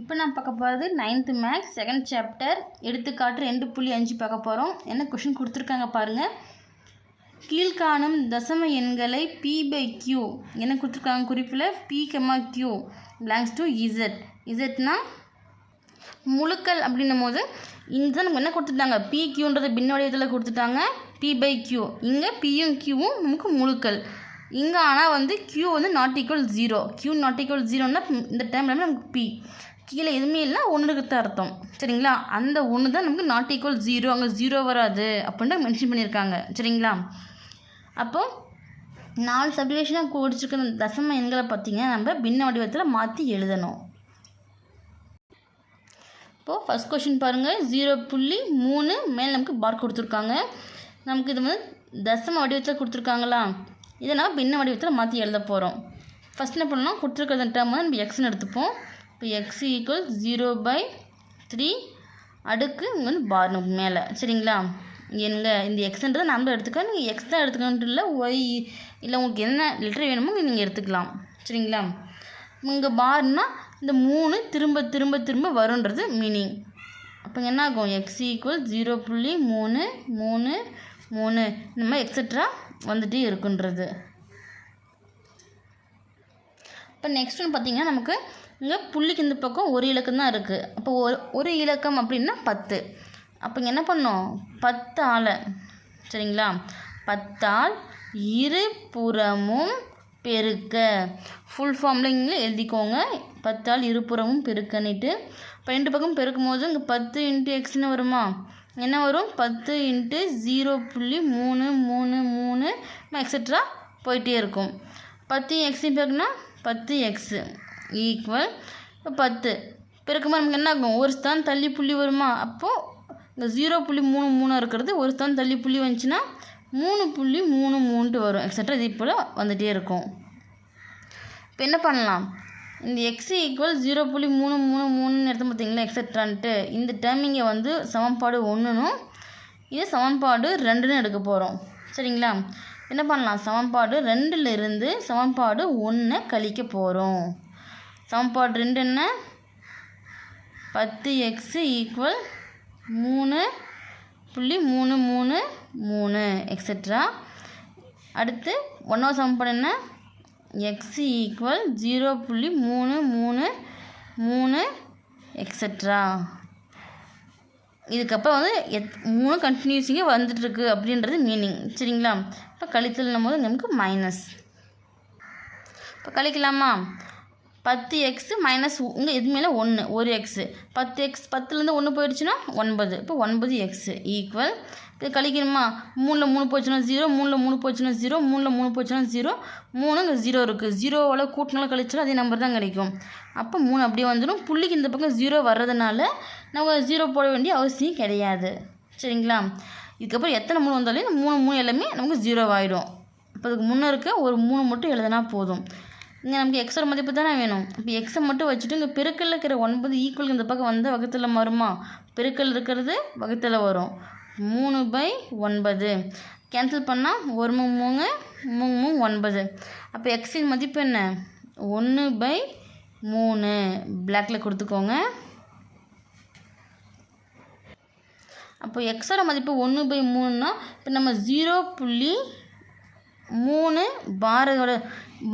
இப்போ நான் பார்க்க போகிறது நைன்த்து மேக்ஸ் செகண்ட் சாப்டர் எடுத்துக்காட்டு ரெண்டு புள்ளி அஞ்சு பார்க்க போகிறோம். என்ன கொஷின் கொடுத்துருக்காங்க பாருங்கள் கீழ்காணும் தசம எண்களை பி பை கியூ என்ன கொடுத்துருக்காங்க குறிப்பில்? P comma Q belongs to Z இசட்னா முழுக்கள் அப்படின்னும் போது இங்கே தான் நமக்கு என்ன கொடுத்துட்டாங்க? பி கியூன்றது பின்ன வடிவத்தில் கொடுத்துட்டாங்க. பி பை கியூ இங்கே பியும் கியூவும் நமக்கு முழுக்கள். இங்கே ஆனால் வந்து கியூ வந்து not equal zero Q not equal ஜீரோன்னா இந்த டைமில் நமக்கு பி கீழே எதுவுமே இல்லை ஒன்றுக்கு தான் அர்த்தம். சரிங்களா? அந்த ஒன்று தான் நமக்கு நாட் ஈக்குவல் ஜீரோ அங்கே ஜீரோ வராது அப்படின்னு மென்ஷன் பண்ணியிருக்காங்க. சரிங்களா? அப்போ நாலு சப்டிவேஷனாக குடிச்சிருக்கிற தசம எண்களை பார்த்தீங்கன்னா நம்ம பின்ன வடிவத்தில் மாற்றி எழுதணும். இப்போது ஃபஸ்ட் கொஷின் பாருங்கள் ஜீரோ புள்ளி மூணு மேலே நமக்கு பார் கொடுத்துருக்காங்க. நமக்கு இது வந்து தசம வடிவத்தில் கொடுத்துருக்காங்களா? இதை நம்ம பின்ன வடிவத்தில் மாற்றி எழுத போகிறோம் ஃபஸ்ட் என்ன பண்ணணும்? கொடுத்துருக்கிற டேர்ம் வந்து நம்ம எக்ஸ்னு எடுத்துப்போம். இப்போ X equal zero by three அடுக்கு இங்கே வந்து பார் மேலே. சரிங்களா? எங்க? இந்த எக்ஸ்ன்றதை நம்ம எடுத்துக்க நீங்கள் எக்ஸ் தான் எடுத்துக்கணுன்ட்டு இல்லை ஒய் இல்லை உங்களுக்கு என்ன லெட்டர் வேணுமோ நீங்கள் எடுத்துக்கலாம். சரிங்களா? இங்கே பார்னால் இந்த மூணு திரும்ப திரும்ப திரும்ப வருன்றது மீனிங் அப்போ என்ன ஆகும்? எக்ஸ் ஈக்குவல் ஜீரோ புள்ளி மூணு மூணு மூணு. இந்த மாதிரி எக்ஸட்ரா வந்துட்டு இருக்குன்றது. இப்போ நெக்ஸ்ட் ஒன்று பார்த்தீங்கன்னா நமக்கு இங்கே புள்ளிக்கு இந்த பக்கம் ஒரு இலக்கம் தான் இருக்குது அப்போ ஒரு ஒரு இலக்கம் அப்படின்னா பத்து. அப்போ இங்கே என்ன பண்ணோம்? பத்து ஆளை சரிங்களா? பத்தால் இரு புறமும் பெருக்க ஃபுல் ஃபார்மில் இங்கே எழுதிக்கோங்க. பத்தால் இருபுறமும் பெருக்கன்னுட்டு. இப்போ ரெண்டு பக்கம் பெருக்கும் போது இங்கே பத்து இன்ட்டு எக்ஸ்னு வருமா? என்ன வரும்? பத்து இன்ட்டு ஜீரோ புள்ளி மூணு மூணு மூணு எக்ஸட்ரா போயிட்டே இருக்கும். பத்து எக்ஸையும் பெருக்குனா பத்து எக்ஸு ஈக்குவல் இப்போ பத்து. பிறக்குமா நமக்கு என்ன ஆகும் ஒரு ஸ்தான் தள்ளி புள்ளி வருமா? அப்போது இந்த ஜீரோ புள்ளி மூணு மூணு இருக்கிறது ஒரு ஸ்தான் தள்ளி புள்ளி வந்துச்சுன்னா மூணு புள்ளி மூணு மூணுட்டு வரும். எக்ஸட்ரா இது போல் வந்துகிட்டே இருக்கும். இப்போ என்ன பண்ணலாம்? இந்த எக்ஸ் ஈக்குவல் ஜீரோ புள்ளி மூணு மூணு மூணுன்னு எடுத்து பார்த்தீங்களா எக்ஸட்ரான்ட்டு இந்த டைமிங்கை வந்து சமன்பாடு ஒன்றுனும் இது சமன்பாடு ரெண்டுன்னு எடுக்க போகிறோம் சரிங்களா? என்ன பண்ணலாம்? சமன்பாடு ரெண்டில் இருந்து சமன்பாடு ஒன்று கழிக்க போகிறோம் சமன்பாடு ரெண்டு என்ன? பத்து எக்ஸு ஈக்குவல் மூணு புள்ளி மூணு மூணு மூணு எக்ஸட்ரா அடுத்து ஒன்றாவது சமன்பாடு என்ன? எக்ஸ் ஈக்குவல் ஜீரோ புள்ளி மூணு மூணு மூணு எக்ஸட்ரா இதுக்கப்புறம் வந்து எத் மூணு கண்டினியூஸிங்கே வந்துட்டுருக்கு அப்படின்றது மீனிங் சரிங்களா? இப்போ கழித்தல்னும் போது நமக்கு மைனஸ் இப்போ கழிக்கலாமா? பத்து எக்ஸு மைனஸ் இங்கே எதுவுமே ஒன்று ஒரு எக்ஸு பத்து எக்ஸ் பத்துலேருந்து ஒன்று போயிடுச்சுன்னா ஒன்பது. இப்போ ஒன்பது எக்ஸு ஈக்குவல் கழிக்கணுமா? மூணில் மூணு போச்சுன்னா ஜீரோ மூணில் மூணு போச்சுன்னா ஜீரோ மூணில் மூணு போச்சுன்னா ஜீரோ மூணு இங்கே ஜீரோ இருக்குது ஜீரோவால் கூட்டினாலும் கழிச்சாலும் அதே நம்பர் தான் கிடைக்கும். அப்போ மூணு அப்படியே வந்துடும் புள்ளிக்கு இந்த பக்கம் ஜீரோ வர்றதுனால நம்ம ஜீரோ போட வேண்டிய அவசியம் கிடையாது. சரிங்களா? இதுக்கப்புறம் எத்தனை மூணு வந்தாலும் இந்த மூணு மூணு எல்லாமே நமக்கு ஜீரோ ஆகிடும் இப்போ அதுக்கு முன்னே இருக்க ஒரு மூணு மட்டும் எழுதினா போதும். இங்கே நமக்கு எக்ஸோட மதிப்பு தானே வேணும். இப்போ எக்ஸை மட்டும் வச்சுட்டு இங்கே பெருக்கல்ல இருக்கிற ஒன்பது ஈக்குவல் இந்த பக்கம் வந்து வகுத்தில் வருமா பெருக்கல் இருக்கிறது வகுத்தில் வரும். மூணு பை ஒன்பது. கேன்சல் பண்ணால் ஒரு மூணு மூணு மூணு மூணு ஒன்பது. அப்போ எக்ஸின் மதிப்பு என்ன? ஒன்று பை மூணு. பிளாக்ல கொடுத்துக்கோங்க. அப்போ எக்ஸோட மதிப்பு ஒன்று பை மூணுன்னா இப்போ நம்ம ஜீரோ புள்ளி மூணு பாரதோட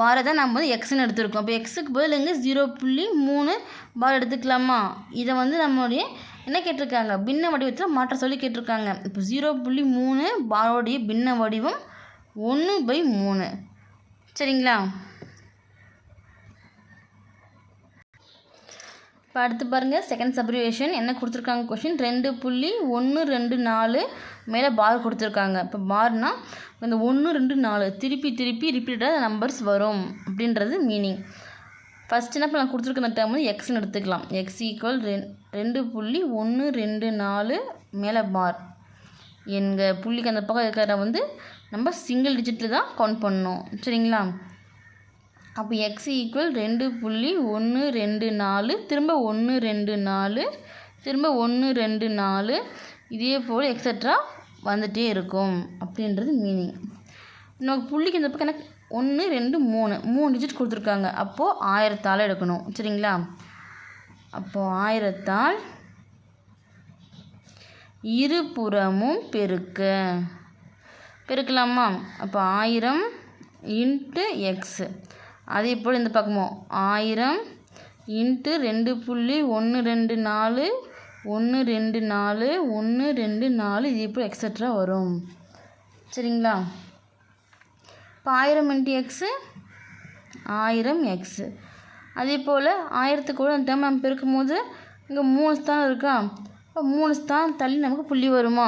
பாரை தான் நம்ம வந்து எக்ஸ்னு எடுத்துருக்கோம். அப்போ எக்ஸுக்கு பதில் இங்கே ஜீரோ புள்ளி மூணு பார் எடுத்துக்கலாமா? இதை வந்து நம்மளுடைய என்ன கேட்டிருக்காங்க? பின்ன வடிவத்தில் மாற்ற சொல்லி கேட்டிருக்காங்க. இப்போ ஜீரோ புள்ளி மூணு பாரோடைய பின்ன வடிவம் ஒன்று பை மூணு. சரிங்களா? இப்போ அடுத்து பாருங்கள் செகண்ட் சப்ரிவேஷன் என்ன கொடுத்துருக்காங்க கொஷின் ரெண்டு புள்ளி ஒன்று ரெண்டு நாலு மேலே பார் கொடுத்துருக்காங்க. இப்போ பார்னால் இந்த ஒன்று ரெண்டு நாலு திருப்பி திருப்பி ரிப்பீட்டடாக நம்பர்ஸ் வரும் அப்படின்றது மீனிங் ஃபஸ்ட் என்ன பண்ணலாம்? கொடுத்துருக்க டேர்ம் வந்து எக்ஸ்னு எடுத்துக்கலாம். எக்ஸ் ஈக்குவல் ரெண் ரெண்டு புள்ளி ஒன்று ரெண்டு நாலு மேலே பார் எங்கள் புள்ளிக்கு அந்த பக்கம் இருக்கிற வந்து நம்ம சிங்கிள் டிஜிட்டில் தான் கவுண்ட் பண்ணணும். சரிங்களா? அப்போ எக்ஸ் ஈக்குவல் ரெண்டு புள்ளி ஒன்று ரெண்டு நாலு திரும்ப ஒன்று ரெண்டு நாலு திரும்ப ஒன்று ரெண்டு நாலு இதே போல் எக்ஸட்ரா வந்துகிட்டே இருக்கும். அப்படின்றது மீனிங் நமக்கு புள்ளிக்கு இந்த பக்கம் எனக்கு ஒன்று ரெண்டு மூணு. மூணு டிஜிட் கொடுத்துருக்காங்க. அப்போது ஆயிரத்தால் எடுக்கணும். சரிங்களா? அப்போது ஆயிரத்தால் இருபுறமும் பெருக்க. பெருக்கலாமா? அப்போ ஆயிரம் இன்ட்டு எக்ஸு அதே போல் இந்த பக்கமும் ஆயிரம் இன்ட்டு ரெண்டு புள்ளி ஒன்று ரெண்டு நாலு ஒன்று ரெண்டு நாலு ஒன்று ரெண்டு நாலு. இதே போல் எக்ஸட்ரா வரும். சரிங்களா? இப்போ ஆயிரம் இன்ட்டு எக்ஸு ஆயிரம் எக்ஸு அதே போல் ஆயிரத்துக்கு கூட அந்த டைம் நம்ம பெருக்கும் போது இங்கே மூணு ஸ்தானம் இருக்கா? இப்போ மூணு ஸ்தானம் தள்ளி நமக்கு புள்ளி வருமா?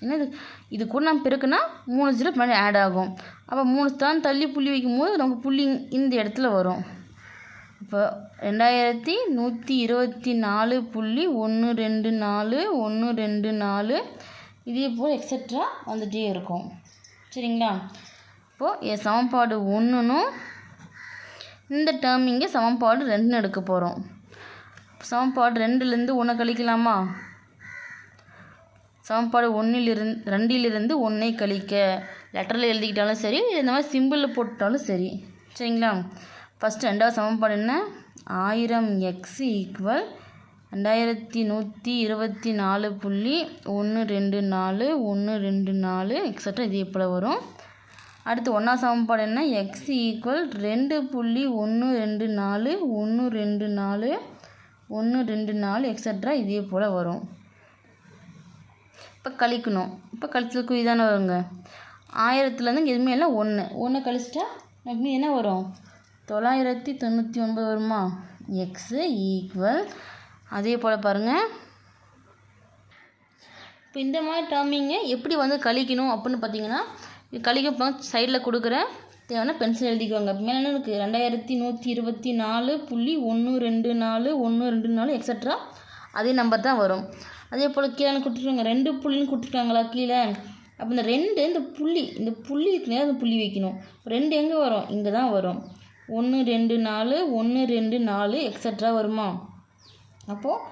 என்னது? இது கூட நம்ம பெருக்குன்னா மூணு ஜீரோ பண்ணி ஆட் ஆகும். அப்போ மூணு ஸ்தானம் தள்ளி புள்ளி வைக்கும்போது நமக்கு புள்ளி இந்த இடத்துல வரும். இப்போ ரெண்டாயிரத்தி நூற்றி இருபத்தி நாலு புள்ளி ஒன்று ரெண்டு நாலு ஒன்று ரெண்டு நாலு. இதே போல் எக்ஸட்ரா வந்துகிட்டே இருக்கும். சரிங்களா? இப்போது என் சமன்பாடு ஒன்றுனும் இந்த டேர்ம் இங்கே சமன்பாடு ரெண்டுன்னு எடுக்க போகிறோம் சமன்பாடு ரெண்டுலேருந்து ஒன்றை கழிக்கலாமா? சமன்பாடு ஒன்றிலிருந்து ரெண்டிலிருந்து ஒன்றை கழிக்க. லெட்டரில் எழுதிக்கிட்டாலும் சரி இந்த மாதிரி சிம்பிளில் போட்டாலும் சரி. சரிங்களா? ஃபஸ்ட்டு ரெண்டாவது சமன்பாடு என்ன? ஆயிரம் எக்ஸ் ஈக்குவல் ரெண்டாயிரத்தி நூற்றி இருபத்தி நாலு புள்ளி ஒன்று ரெண்டு நாலு ஒன்று ரெண்டு நாலு எக்ஸட்ரா இதே போல் வரும்? அடுத்து ஒன்றாம் சமன்பாடு என்ன? எக்ஸ் ஈக்குவல் ரெண்டு புள்ளி ஒன்று ரெண்டு நாலு ஒன்று ரெண்டு நாலு ஒன்று ரெண்டு நாலு எக்ஸட்ரா இதே போல் வரும். இப்போ கழிக்கணும். இப்போ கழிச்சல் குறி தானே வருங்க. ஆயிரத்துலேருந்து இங்கே எதுவுமே இல்லை ஒன்று ஒன்று கழிச்சிட்டா நமக்கு என்ன வரும்? தொள்ளாயிரத்தி தொண்ணூற்றி ஒன்பது வருமா? எக்ஸு ஈக்குவல் அதே போல் பாருங்கள் இப்போ இந்த மாதிரி டேர்மிங்க எப்படி வந்து கழிக்கணும் அப்படின்னு பார்த்தீங்கன்னா இது சைடில் கொடுக்குற தேவைன்னா பென்சில் எழுதிக்கோங்க. மேலே இருக்குது ரெண்டாயிரத்தி நூற்றி இருபத்தி நாலு புள்ளி ஒன்று ரெண்டு நாலு ஒன்று ரெண்டு நாலு எக்ஸட்ரா அதே நம்பர் தான் வரும். அதே போல் கீழே கொடுத்துருக்காங்க? ரெண்டு புள்ளின்னு கொடுத்துருக்காங்களா கீழே? அப்போ இந்த ரெண்டு இந்த புள்ளி இந்த புள்ளி இருக்கு அந்த புள்ளி வைக்கணும். ரெண்டு எங்கே வரும்? இங்கே தான் வரும். ஒன்று ரெண்டு நாலு ஒன்று ரெண்டு நாலு எக்ஸட்ரா வருமா? அப்போது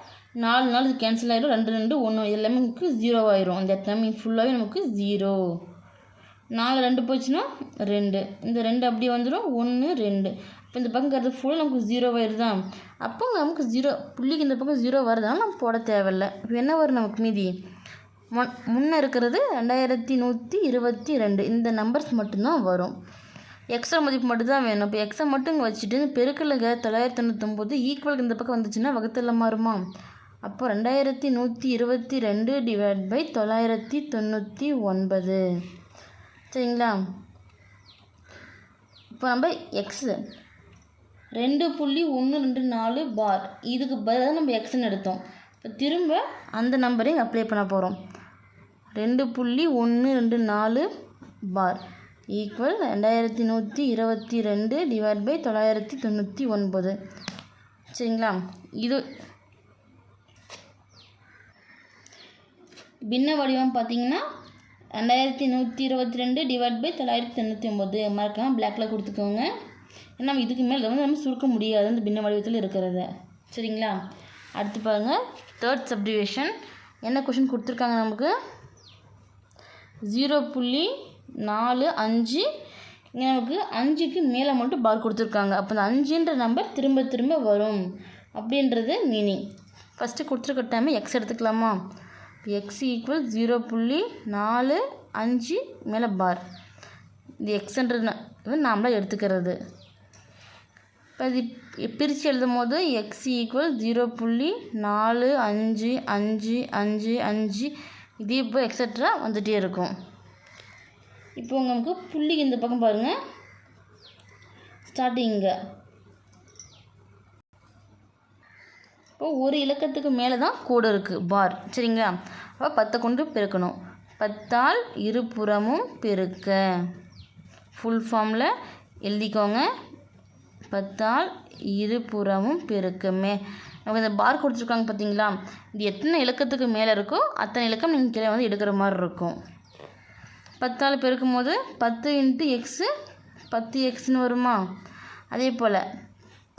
நாலு நாள் இது கேன்சல் ஆகிடும் ரெண்டு ரெண்டு ஒன்று எல்லாமே நமக்கு ஜீரோ ஆயிரும். அந்த இடத்துல ஃபுல்லாகவே நமக்கு ஜீரோ நாலு ரெண்டு போச்சுன்னா ரெண்டு. இந்த ரெண்டு அப்படியே வந்துடும் ஒன்று ரெண்டு. இப்போ இந்த பக்கம் இருக்கிறது ஃபுல்லாக நமக்கு ஜீரோ ஆயிடுதா அப்போ நமக்கு ஜீரோ புள்ளிக்கு இந்த பக்கம் ஜீரோ வருதுனால நம்ம போட தேவையில்ல. இப்போ என்ன வரும் நமக்கு மீதி? முன் முன்னே இருக்கிறது ரெண்டாயிரத்தி நூற்றி இருபத்தி ரெண்டு இந்த நம்பர்ஸ் மட்டும்தான் வரும். எக்ஸ்ட்ரா மதிப்பு மட்டும்தான் வேணும். இப்போ எக்ஸ்ட்ரா மட்டும் இங்கே வச்சுட்டு பெருக்கலுங்க தொள்ளாயிரத்தி தொண்ணூத்தொம்பது ஈக்குவலுக்கு இந்த பக்கம் வந்துச்சுன்னா வகுத்தில் மாறுமா? அப்போ ரெண்டாயிரத்தி நூற்றி இருபத்தி ரெண்டு டிவைட் பை தொள்ளாயிரத்தி தொண்ணூற்றி ஒன்பது. சரிங்களா இப்போ நம்ம எக்ஸு ரெண்டு புள்ளி ஒன்று ரெண்டு நாலு பார் இதுக்கு பதிலாக நம்ம எக்ஸ்ன்னு எடுத்தோம். இப்போ திரும்ப அந்த நம்பரையும் அப்ளை பண்ண போகிறோம் ரெண்டு புள்ளி ஒன்று ரெண்டு நாலு பார் ஈக்குவல் ரெண்டாயிரத்தி நூற்றி இருபத்தி ரெண்டு டிவைட் பை தொள்ளாயிரத்தி தொண்ணூற்றி ஒன்பது. சரிங்களா? இது பின்ன வடிவம் பார்த்தீங்கன்னா ரெண்டாயிரத்தி நூற்றி இருபத்தி ரெண்டு டிவைட் பை தொள்ளாயிரத்தி தொண்ணூற்றி ஒம்பது மறக்காமல் பிளாக்கில் கொடுத்துக்கோங்க. ஏன்னா நம்ம இதுக்கு மேலே வந்து நம்ம சுருக்க முடியாது அந்த பின்ன வடிவத்தில் இருக்கிறத. சரிங்களா? அடுத்து பாருங்கள் தேர்ட் சப்டிவேஷன் என்ன கொஷின் கொடுத்துருக்காங்க நமக்கு? ஜீரோ புள்ளி நாலு அஞ்சு. இங்கே நமக்கு அஞ்சுக்கு மேலே மட்டும் பார் கொடுத்துருக்காங்க. அப்போ அந்த அஞ்சுன்ற நம்பர் திரும்ப திரும்ப வரும். அப்படின்றது மீனிங் ஃபஸ்ட்டு கொடுத்துருக்க டைம் எக்ஸ் எடுத்துக்கலாமா? எக்ஸ் ஈக்குவல் ஜீரோ புள்ளி நாலு அஞ்சு மேலே பார் இது எக்ஸ்ன்றது வந்து எடுத்துக்கிறது. இப்போ இது பிரித்து எழுதும் போது எக்ஸ் ஈக்குவல் ஜீரோ புள்ளி நாலு அஞ்சு அஞ்சு அஞ்சு அஞ்சு. இதே இப்போ எக்ஸட்ரா வந்துகிட்டே இருக்கும். இப்போ உங்களுக்கு புள்ளி இந்த பக்கம் பாருங்கள் ஸ்டார்டிங்க இப்போ ஒரு இலக்கத்துக்கு மேலே தான் கோடு இருக்குது பார். சரிங்களா? அப்போ பத்தை கொண்டு பெருக்கணும். பத்தால் இருபுறமும் பெருக்க. ஃபுல் ஃபார்மில் எழுதிக்கோங்க. பத்தால் இருபுறமும் பெருக்கமே. நமக்கு இந்த பார் கொடுத்துருக்காங்க பார்த்தீங்களா இது எத்தனை இலக்கத்துக்கு மேலே இருக்கோ அத்தனை இலக்கம் நீங்கள் கீழே வந்து எடுக்கிற மாதிரி இருக்கும். பத்தால் பெருக்கும் போது பத்து இன்ட்டு எக்ஸு பத்து எக்ஸ்னு வருமா? அதே போல்.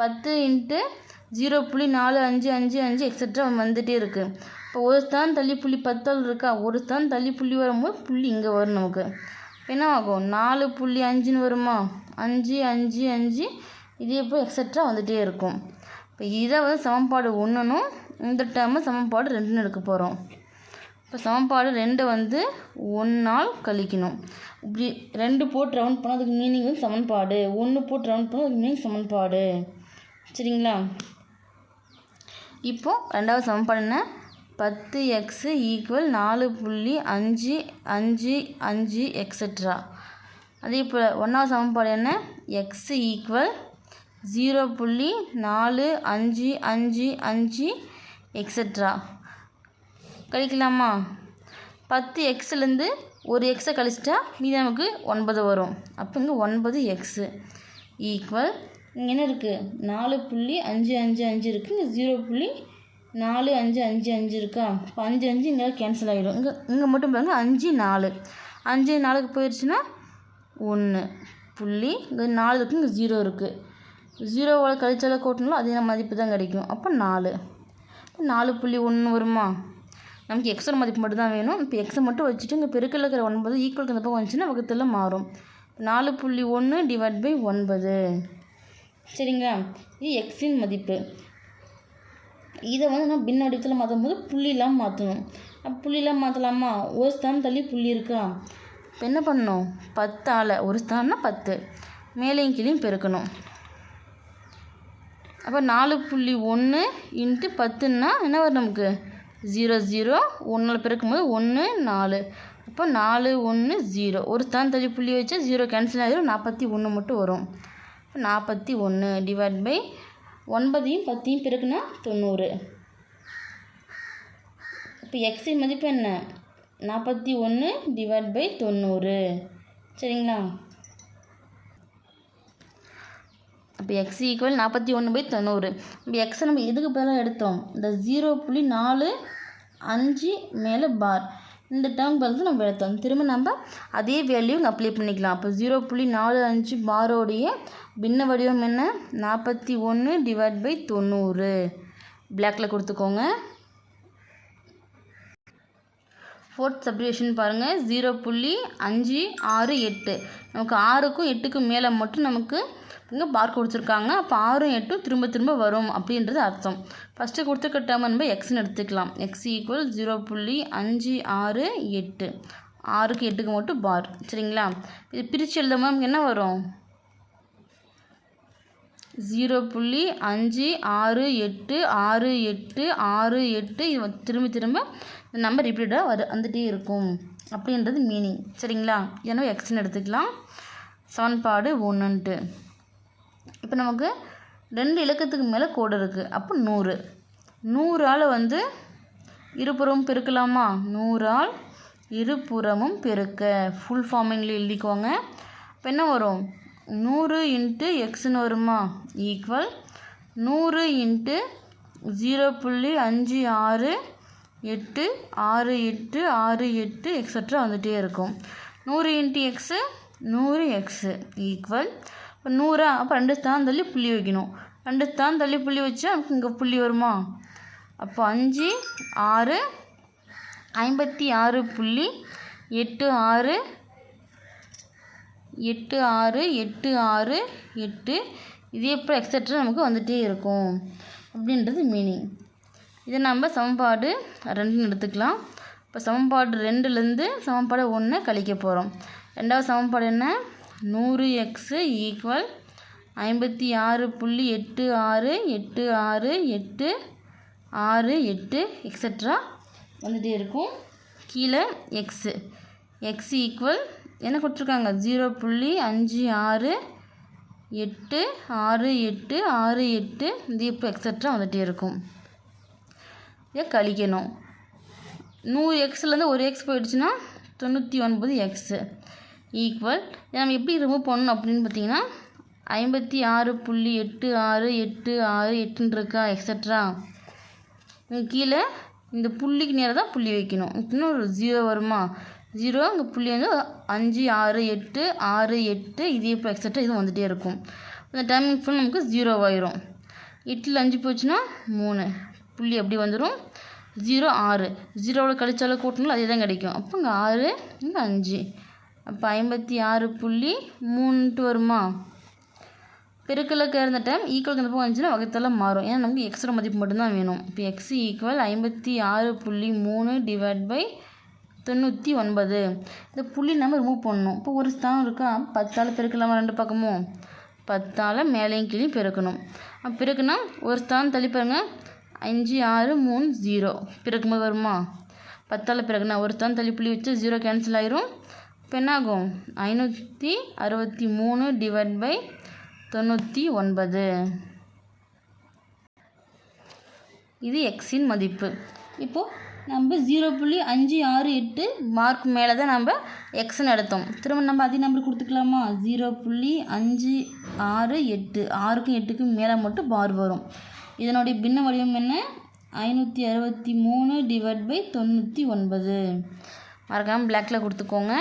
பத்து இன்ட்டு ஜீரோ புள்ளி நாலு அஞ்சு அஞ்சு அஞ்சு எக்ஸட்ரா வந்துகிட்டே இருக்குது இப்போ ஒரு ஸ்தான் தள்ளி புள்ளி பத்தால் இருக்கா? ஒரு ஸ்தான் தள்ளி புள்ளி வரும்போது புள்ளி இங்கே வரும் நமக்கு. என்ன ஆகும்? நாலு புள்ளி அஞ்சுன்னு வருமா? அஞ்சு அஞ்சு அஞ்சு. இதே போல் எக்ஸட்ரா வந்துகிட்டே இருக்கும். இப்போ இதை வந்து சமன்பாடு ஒன்றுனும் இந்த டேர்மை சமன்பாடு ரெண்டுன்னு எடுக்க போகிறோம் இப்போ சமன்பாடு ரெண்டை வந்து ஒன்றால் கழிக்கணும். இப்படி ரெண்டு போட்டு ரவுண்ட் பண்ணால் அதுக்கு மீனிங் வந்து சமன்பாடு. ஒன்று போட்டு ரவுண்ட் பண்ணால் அதுக்கு மீனிங் சமன்பாடு. சரிங்களா? இப்போது ரெண்டாவது சமன்பாடு பத்து எக்ஸு ஈக்குவல் நாலு புள்ளி அஞ்சு அஞ்சு அஞ்சு எக்ஸட்ரா அதே போல் ஒன்றாவது சமன்பாடு என்ன? எக்ஸு ஈக்குவல் ஜீரோ புள்ளி நாலு அஞ்சு அஞ்சு அஞ்சு எக்ஸட்ரா கழிக்கலாமா? பத்து எக்ஸ்லேருந்து ஒரு எக்ஸை கழிச்சிட்டா மீதி நமக்கு ஒன்பது வரும். அப்போ இங்கே ஒன்பது எக்ஸு ஈக்குவல் இங்கே என்ன இருக்குது நாலு புள்ளி அஞ்சு அஞ்சு அஞ்சு இருக்குது இங்கே ஜீரோ புள்ளி நாலு அஞ்சு அஞ்சு அஞ்சு இருக்கா? இப்போ அஞ்சு அஞ்சு இங்கே கேன்சல் ஆகிடும் இங்கே இங்கே மட்டும் பாருங்க. அஞ்சு நாலு. அஞ்சு நாலுக்கு போயிடுச்சுன்னா ஒன்று புள்ளி. இங்கே நாலு இருக்குது இங்கே ஜீரோ இருக்குது ஜீரோவோட கழிச்சால கூட்டினாலும் அதே மதிப்பு தான் கிடைக்கும். அப்போ நாலு. நாலு புள்ளி ஒன்று வருமா? நமக்கு எக்ஸோட மதிப்பு மட்டும் தான் வேணும். இப்போ எக்ஸை மட்டும் வச்சுட்டு இங்கே பெருக்கில் இருக்கிற ஒன்பது ஈக்குவலுக்கு இந்த பக்கம் வந்துச்சுன்னா வகுத்தில் மாறும். நாலு புள்ளி ஒன்று டிவைட் பை ஒன்பது. சரிங்களா? இது எக்ஸின் மதிப்பு. இதை வந்து நான் பின் வடிவத்தில் மாற்றும் போது புள்ளிலாம் மாற்றணும் புள்ளிலாம் மாற்றலாமா ஒரு ஸ்தானம் தள்ளி புள்ளி இருக்கா? இப்போ என்ன பண்ணணும்? பத்தால் ஒரு ஸ்தானம்னா பத்து. மேலையும் கீழையும் பெருக்கணும். அப்போ நாலு புள்ளி ஒன்று இன்ட்டு பத்துன்னா என்ன வரும் நமக்கு? Zero zero. ஒன்றில் பிறக்கும்போது ஒன்று நாலு. அப்போ நாலு ஒன்று ஜீரோ. ஒரு ஸ்தானம் தள்ளி புள்ளி வச்சா ஜீரோ கேன்சல் ஆகிடும் நாற்பத்தி ஒன்று மட்டும் வரும். நாற்பத்தி ஒன்று டிவைட் பை ஒன்பதையும் பத்தையும் பிறகுனா தொண்ணூறு. இப்போ எக்ஸின் மதிப்பு என்ன? நாற்பத்தி ஒன்று டிவைட் பை தொண்ணூறு. சரிங்களா? இப்போ எக்ஸ் ஈக்குவல் நாற்பத்தி ஒன்று பை தொண்ணூறு. இப்போ எக்ஸை நம்ம எதுக்கு பதிலாக எடுத்தோம்? இந்த ஜீரோ புள்ளி நாலு அஞ்சு மேலே பார் இந்த டேர்ம் பதில் நம்ம எடுத்தோம். திரும்ப நம்ம அதே வேல்யூ இங்கே அப்ளை பண்ணிக்கலாம். அப்போ ஜீரோ புள்ளி நாலு அஞ்சு பாரோடைய பின்ன வடிவம் என்ன? நாற்பத்தி ஒன்று டிவைட் பை தொண்ணூறு. பிளாக்ல கொடுத்துக்கோங்க. ஃபோர்த் சப்டிவிஷன் பாருங்கள் ஜீரோ புள்ளி அஞ்சு ஆறு எட்டு. நமக்கு ஆறுக்கும் எட்டுக்கும் மேலே மட்டும் நமக்கு இங்கே பார் கொடுத்துருக்காங்க. அப்போ ஆறும் எட்டும் திரும்ப திரும்ப வரும் அப்படின்றது அர்த்தம். ஃபஸ்ட்டு கொடுத்துருக்க டேர்ம் நம்ம எக்ஸ்னு எடுத்துக்கலாம். எக்ஸ் ஈக்குவல் ஜீரோ புள்ளி அஞ்சு ஆறு எட்டு. ஆறுக்கு எட்டுக்கு மட்டும் பார் சரிங்களா? இது பிரித்து எழுதும் நமக்கு என்ன வரும்? ஜீரோ புள்ளி அஞ்சு ஆறு எட்டு ஆறு எட்டு ஆறு எட்டு. இது திரும்ப திரும்ப இந்த நம்பர் ரிப்பீட்டாக வரு வந்துகிட்டே இருக்கும். அப்படின்றது மீனிங் சரிங்களா? எனவே எக்ஸ்னு எடுத்துக்கலாம். சமன்பாடு ஒன்றுன்ட்டு இப்போ நமக்கு ரெண்டு இலக்கத்துக்கு மேலே கோடு இருக்குது அப்போ நூறு. நூறால் வந்து இருபுறமும் பெருக்கலாமா? நூறால் இருபுறமும் பெருக்க. ஃபுல் ஃபார்மிங்கில் எழுதிக்கோங்க. இப்போ என்ன வரும்? நூறு இன்ட்டு எக்ஸ்னு வருமா? ஈக்குவல் நூறு இன்ட்டு ஜீரோ புள்ளி அஞ்சு ஆறு எட்டு ஆறு எட்டு ஆறு எட்டு எக்ஸட்ரா வந்துகிட்டே இருக்கும். நூறு இன்ட்டு எக்ஸு நூறு எக்ஸு ஈக்குவல் இப்போ நூறா அப்போ ரெண்டு ஸ்தானம் தள்ளி புள்ளி வைக்கணும். ரெண்டு ஸ்தானம் தள்ளி புள்ளி வச்சா நமக்கு இங்கே புள்ளி வருமா? அப்போ அஞ்சு ஆறு ஐம்பத்தி ஆறு புள்ளி எட்டு ஆறு எட்டு ஆறு எட்டு ஆறு எட்டு. இதே போல் எக்ஸட்ரா நமக்கு வந்துகிட்டே இருக்கும் அப்படின்றது மீனிங் இதை நம்ம சமன்பாடு ரெண்டுன்னு எடுத்துக்கலாம். இப்போ சமன்பாடு ரெண்டுலேருந்து சமன்பாடு ஒன்று கழிக்க போகிறோம் ரெண்டாவது சமன்பாடு என்ன? நூறு எக்ஸு ஈக்குவல் ஐம்பத்தி ஆறு புள்ளி எட்டு ஆறு எட்டு ஆறு எட்டு ஆறு எட்டு எக்ஸட்ரா வந்துகிட்டே இருக்கும். கீழே எக்ஸு எக்ஸ் ஈக்குவல் என்ன கொடுத்துருக்காங்க? ஜீரோ புள்ளி அஞ்சு ஆறு எட்டு ஆறு எட்டு ஆறு எட்டு இது இப்போ எக்ஸட்ரா வந்துகிட்டே இருக்கும். இதை கழிக்கணும். நூறு எக்ஸ்லேருந்து ஒரு எக்ஸ் போயிடுச்சுன்னா தொண்ணூற்றி ஒன்பது எக்ஸு ஈக்குவல் நம்ம எப்படி ரிமூவ் பண்ணணும் அப்படின்னு பார்த்தீங்கன்னா ஐம்பத்தி ஆறு புள்ளி எட்டு ஆறு எட்டு ஆறு எட்டுன்னு இருக்கா எக்ஸட்ரா கீழே இந்த புள்ளிக்கு நேராக தான் புள்ளி வைக்கணும். இன்னும் ஒரு ஜீரோ வருமா? ஜீரோ அங்கே புள்ளி வந்து அஞ்சு ஆறு எட்டு ஆறு எட்டு இதே இப்போ எக்ஸட்ரா இது வந்துகிட்டே இருக்கும். அந்த டைமிங் ஃபுல் நமக்கு ஜீரோ ஆயிரும். எட்டில் அஞ்சு போச்சுன்னா மூணு. புள்ளி அப்படி வந்துடும் ஜீரோ ஆறு. ஜீரோவில் கழிச்சாலும் கூட்டினாலும் அதே தான் கிடைக்கும். அப்போ இங்கே ஆறு இங்கே அஞ்சு. அப்போ ஐம்பத்தி ஆறு புள்ளி மூணுட்டு வருமா? பெருக்கலுக்கு இருந்த டைம் ஈக்குவலுக்கு இந்த பக்கம் வந்துச்சுன்னா வகைத்தெல்லாம் மாறும். ஏன்னா நமக்கு எக்ஸ்ட்ரா மதிப்பு மட்டும்தான் வேணும். இப்போ எக்ஸ் ஈக்குவல் ஐம்பத்தி ஆறு புள்ளி மூணு டிவைட் பை தொண்ணூற்றி ஒன்பது. இந்த புள்ளி நம்ம ரிமூவ் பண்ணணும். இப்போ ஒரு ஸ்தானம் இருக்கா? பத்தால் பெருக்கலாமா ரெண்டு பக்கமும். பத்தால் மேலேயும் கீழே பிறக்கணும் அப்போ ஒரு ஸ்தானம் தள்ளி பாருங்க. அஞ்சு ஆறு மூணு ஜீரோ பிறக்கும்போது வருமா? பத்தால் பிறகுனா ஒரு ஸ்தானம் தள்ளி புள்ளி வச்சு ஜீரோ கேன்சல் ஆயிரும். இப்போ என்ன ஆகும் ஐநூற்றி அறுபத்தி மூணு டிவைட் பை தொண்ணூற்றி ஒன்பது. இது எக்ஸின் மதிப்பு. இப்போது நம்ம ஜீரோ புள்ளி அஞ்சு ஆறு எட்டு மார்க் மேலே தான் நம்ம எக்ஸ்ன்னு எடுத்தோம் திரும்ப நம்ம அதே நம்பர் கொடுத்துக்கலாமா? ஜீரோ புள்ளி அஞ்சு ஆறு எட்டு. ஆறுக்கும் எட்டுக்கும் மேலே மட்டும் பார் வரும். இதனுடைய பின்ன வடிவம் என்ன? ஐநூற்றி அறுபத்தி மூணு டிவைட் பை தொண்ணூற்றி ஒன்பது. மறக்காமல் பிளாக்கில் கொடுத்துக்கோங்க.